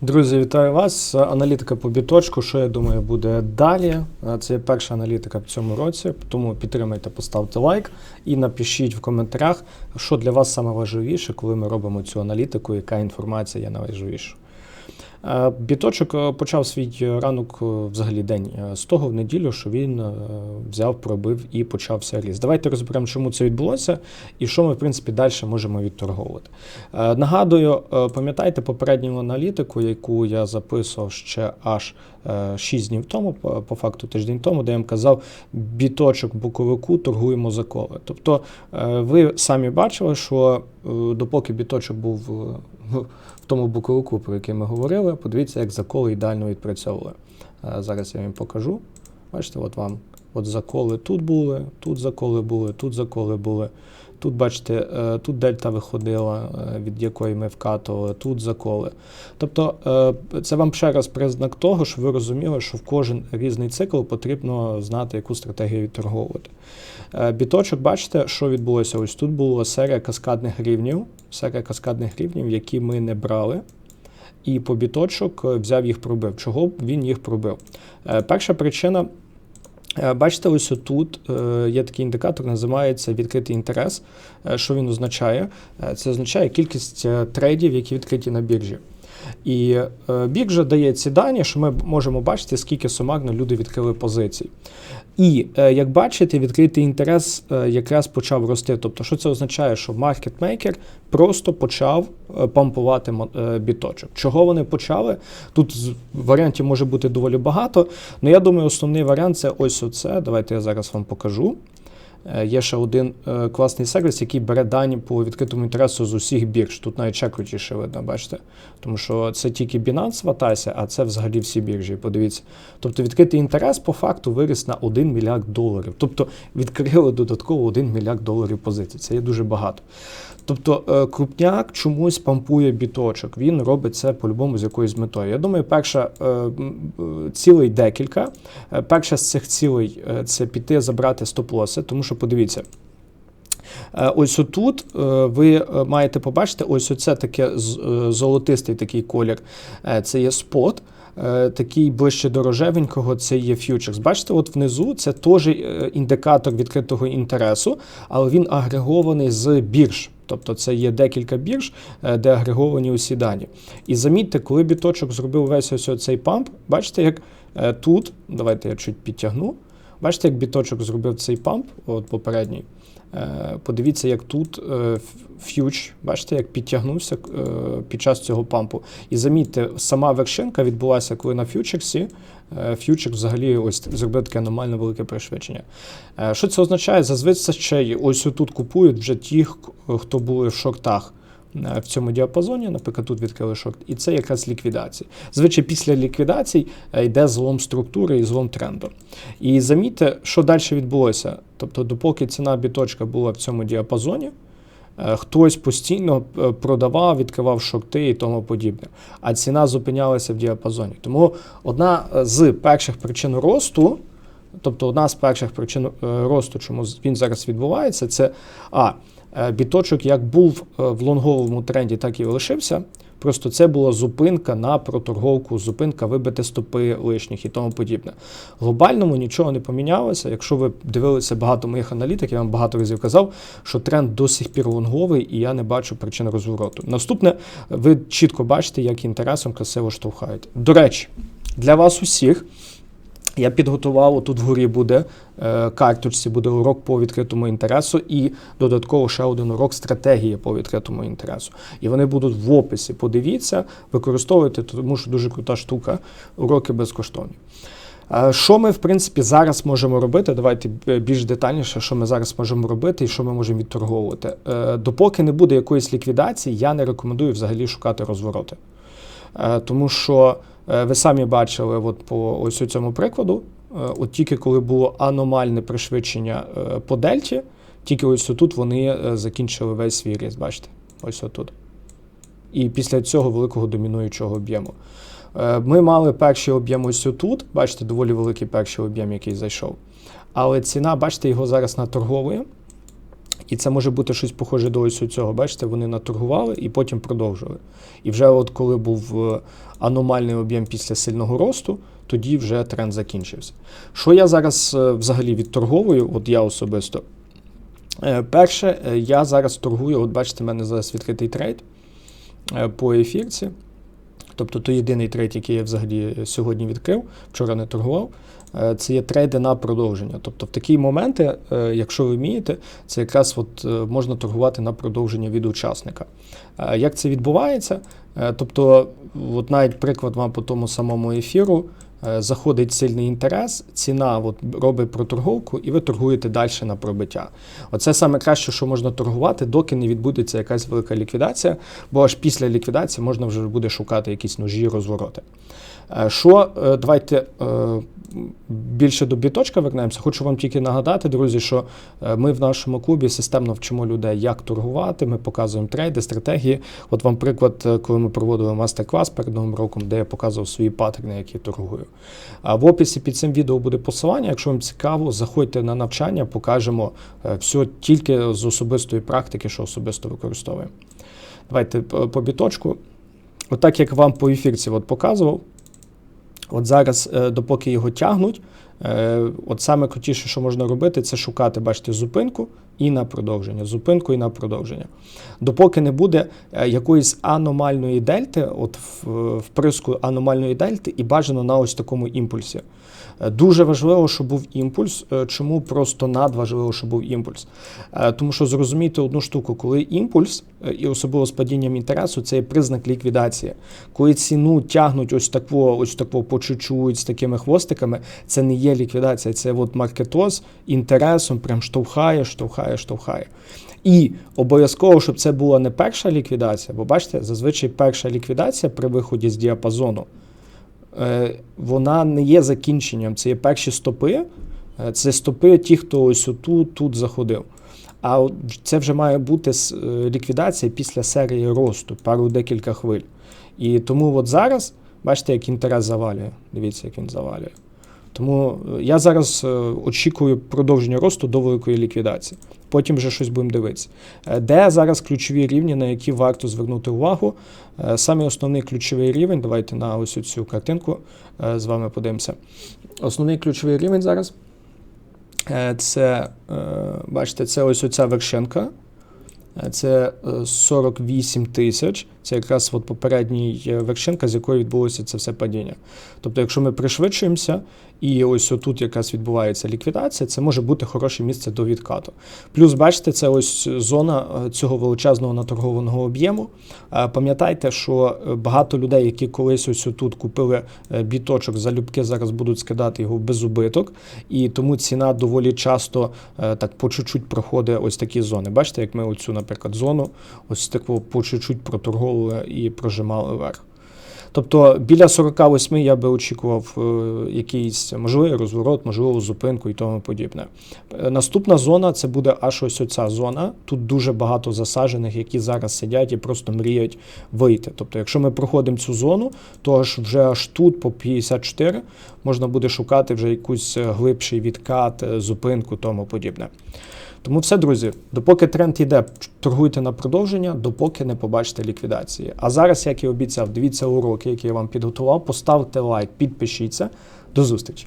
Друзі, вітаю вас. Аналітика по біточку. Що я думаю, буде далі. Е, Це перша аналітика в цьому році, тому підтримайте, поставте лайк і напишіть в коментарях, що для вас саме важливіше, коли ми робимо цю аналітику, яка інформація є найважливіша. Е, Біточок е, почав свій ранок, е, взагалі день з того в неділю, що він взяв, пробив і почався ріст. Давайте розберемо, чому це відбулося і що ми, в принципі, далі можемо відторговувати. Нагадую, пам'ятаєте попередню аналітику, яку я записував ще аж 6 днів тому, по факту тиждень тому, де я вам казав, біточок боковику торгуємо за коли. Тобто ви самі бачили, що допоки біточок був в тому буковику, про який ми говорили, подивіться, як заколи ідеально відпрацьовували. Е, Зараз я вам покажу. Бачите, от вам от заколи тут були, тут заколи були, тут заколи були. Тут, бачите, е, тут дельта виходила, е, від якої ми вкатували, тут заколи. Тобто е, це вам ще раз признак того, що ви розуміли, що в кожен різний цикл потрібно знати, яку стратегію відторговувати. Біточок, бачите, що відбулося? Ось тут була серія каскадних рівнів, серія каскадних рівнів, які ми не брали. І по біточок взяв їх пробив. Чого він їх пробив? Перша причина. Е, Бачите, ось тут є такий індикатор, називається відкритий інтерес. Е, Що він означає? Е, Це означає кількість е, трейдів, які відкриті на біржі. І е, біржа дає ці дані, що ми можемо бачити, скільки сумарно люди відкрили позицій. І е, як бачите, відкритий інтерес е, якраз почав рости. Тобто, що це означає, що маркетмейкер просто почав помпувати е, біточок. Чого вони почали? Тут варіантів може бути доволі багато. але я думаю, основний варіант це ось оце. Давайте я зараз вам покажу. Е, Є ще один е, класний сервіс, який бере дані по відкритому інтересу з усіх бірж. Тут навіть ще видно, бачите? Тому що це тільки Binance в а це взагалі всі біржі. Подивіться. Тобто відкритий інтерес по факту виріс на 1 мільярд доларів. Тобто відкрили додатково 1 мільярд доларів позицій. Це є дуже багато. Тобто е, крупняк чомусь пампує біточок. Він робить це по-любому з якоюсь метою. Я думаю, перша м, цілей декілька. Перша з цих цілей це піти забрати стоп-лоси, тому що подивіться. Е, Ось отут е, ви е, маєте побачити, ось оце таке золотистий такий колір. Це є спот. Такий ближче до рожевенького це є фьючерс. Бачите, от внизу це теж індикатор відкритого інтересу, але він агрегований з бірж. Тобто це є декілька бірж, де агреговані усі дані. І замітьте, коли біточок зробив весь ось цей памп, бачите, як тут, давайте я чуть підтягну. Бачите, як біточок зробив цей памп, от попередній. Е, Подивіться, як тут е, ф'юч, бачите, як підтягнувся е, під час цього пампу. І замітьте, сама вершинка відбулася, коли на ф'ючерсі е, ф'ючер взагалі ось зробив таке аномально велике пришвидшення. Що це означає? Зазвичай ось тут купують вже ті, хто були в шортах. Е, В цьому діапазоні, наприклад, тут відкрили шорт, і це якраз ліквідація. Звичайно, після ліквідацій е, йде злом структури і злом тренду. І замітьте, що далі відбулося. Тобто, допоки ціна біточка була в цьому діапазоні, е, хтось постійно продавав, відкривав шорти і тому подібне. А ціна зупинялася в діапазоні. Тому одна з перших причин росту, тобто одна з перших причин росту, чому він зараз відбувається, це а. Е, Біточок як був е, в лонговому тренді, так і лишився. Просто це була зупинка на проторговку, зупинка вибити стопи лишніх і тому подібне. Глобальному нічого не помінялося. Якщо ви дивилися багато моїх аналітик, я вам багато разів казав, що тренд до сих пір лонговий, і я не бачу причин розвороту. Наступне, ви чітко бачите, як інтересом красиво штовхають. До речі, для вас усіх. Я підготував, тут вгорі буде е, карточці, буде урок по відкритому інтересу і додатково ще один урок стратегії по відкритому інтересу. І вони будуть в описі. Подивіться, використовуйте, тому що дуже крута штука, уроки безкоштовні. Е, Що ми, в принципі, зараз можемо робити? Давайте більш детальніше, що ми зараз можемо робити і що ми можемо відторговувати. Е, Допоки не буде якоїсь ліквідації, я не рекомендую взагалі шукати розвороти. Тому що ви самі бачили от по ось у цьому прикладу, е, от тільки коли було аномальне пришвидшення е, по дельті, тільки ось тут вони е, закінчили весь свій ріст, бачите? Ось отут. І після цього великого домінуючого об'єму. Е, Ми мали перший об'єм ось тут, бачите, доволі великий перший об'єм, який зайшов. Але ціна, бачите, його зараз наторговує. І це може бути щось похоже до ось цього. Бачите, вони наторгували і потім продовжили. І вже от коли був е, аномальний об'єм після сильного росту, тоді вже тренд закінчився. Що я зараз е, взагалі відторговую, от я особисто. Е, Перше, я зараз торгую, от бачите, в мене зараз відкритий трейд по ефірці. Тобто то єдиний трейд, який я взагалі сьогодні відкрив, вчора не торгував. е, Це є трейди на продовження. Тобто в такі моменти, е, якщо ви вмієте, це якраз от е, можна торгувати на продовження від учасника. Як це відбувається? Тобто, от навіть приклад вам по тому самому ефіру. Е, Заходить сильний інтерес, ціна от робить проторговку, і ви торгуєте далі на пробиття. Оце саме краще, що можна торгувати, доки не відбудеться якась велика ліквідація, бо аж після ліквідації можна вже буде шукати якісь ножі, розвороти. Е, Що е, давайте е, більше до біточка вернемося. Хочу вам тільки нагадати, друзі, що ми в нашому клубі системно вчимо людей, як торгувати. Ми показуємо трейди, стратегії. От вам приклад, коли ми проводили мастер-клас перед новим роком, де я показував свої паттерни, які торгую. А в описі під цим відео буде посилання. Якщо вам цікаво, заходьте на навчання, покажемо все тільки з особистої практики, що особисто використовуємо. Давайте по біточку. Отак, як вам по ефірці от показував, от зараз, е, допоки його тягнуть, е, от саме крутіше, що можна робити, це шукати, бачите, зупинку і на продовження. Зупинку і на продовження. Допоки не буде е, якоїсь аномальної дельти, от вприску аномальної дельти, і бажано на ось такому імпульсі. Дуже важливо, щоб був імпульс. Е, Чому просто надважливо, щоб був імпульс? Е, Тому що зрозумійте одну штуку, коли імпульс, е, і особливо з падінням інтересу, це є признак ліквідації. Коли ціну тягнуть ось тако, ось тако по з такими хвостиками, це не є ліквідація, це от маркетоз інтересом прям штовхає, штовхає, штовхає. І обов'язково, щоб це була не перша ліквідація, бо бачите, зазвичай перша ліквідація при виході з діапазону вона не є закінченням. Це є перші стопи. Е, Це стопи ті, хто ось отут, тут заходив. А це вже має бути е, ліквідація після серії росту, пару декілька хвиль. І тому от зараз, бачите, як інтерес завалює. Дивіться, як він завалює. Тому е, я зараз е, очікую продовження росту до великої ліквідації. Потім вже щось будемо дивитися. Е, Де зараз ключові рівні, на які варто звернути увагу? Саме основний ключовий рівень, давайте на ось цю картинку з вами подивимося. Основний ключовий рівень зараз це, бачите, це ось оця вершинка. Е, Це е, 48 тисяч. Це якраз от попередній е, вершинка, з якої відбулося це все падіння. Тобто, якщо ми пришвидшуємося, і ось отут якраз відбувається ліквідація, це може бути хороше місце до відкату. Плюс, бачите, це ось зона е, цього величезного наторгованого об'єму. Е, Пам'ятайте, що е, багато людей, які колись ось тут купили е, біточок, залюбки зараз будуть скидати його в безубиток, і тому ціна доволі часто е, так по чуть-чуть проходить ось такі зони. Бачите, як ми оцю, наприклад, зону ось таку по чуть-чуть проторговували і прожимали вверх. Тобто біля 48 я би очікував е, якийсь можливий розворот, можливу зупинку і тому подібне. Е, Наступна зона це буде аж ось оця зона. Тут дуже багато засаджених, які зараз сидять і просто мріють вийти. Тобто, якщо ми проходимо цю зону, то аж вже аж тут по 54 можна буде шукати вже якийсь глибший відкат, е, зупинку, тому подібне. Тому все, друзі, допоки тренд йде, торгуйте на продовження, допоки не побачите ліквідації. А зараз, як і обіцяв, дивіться уроки, які я вам підготував, поставте лайк, підпишіться. До зустрічі!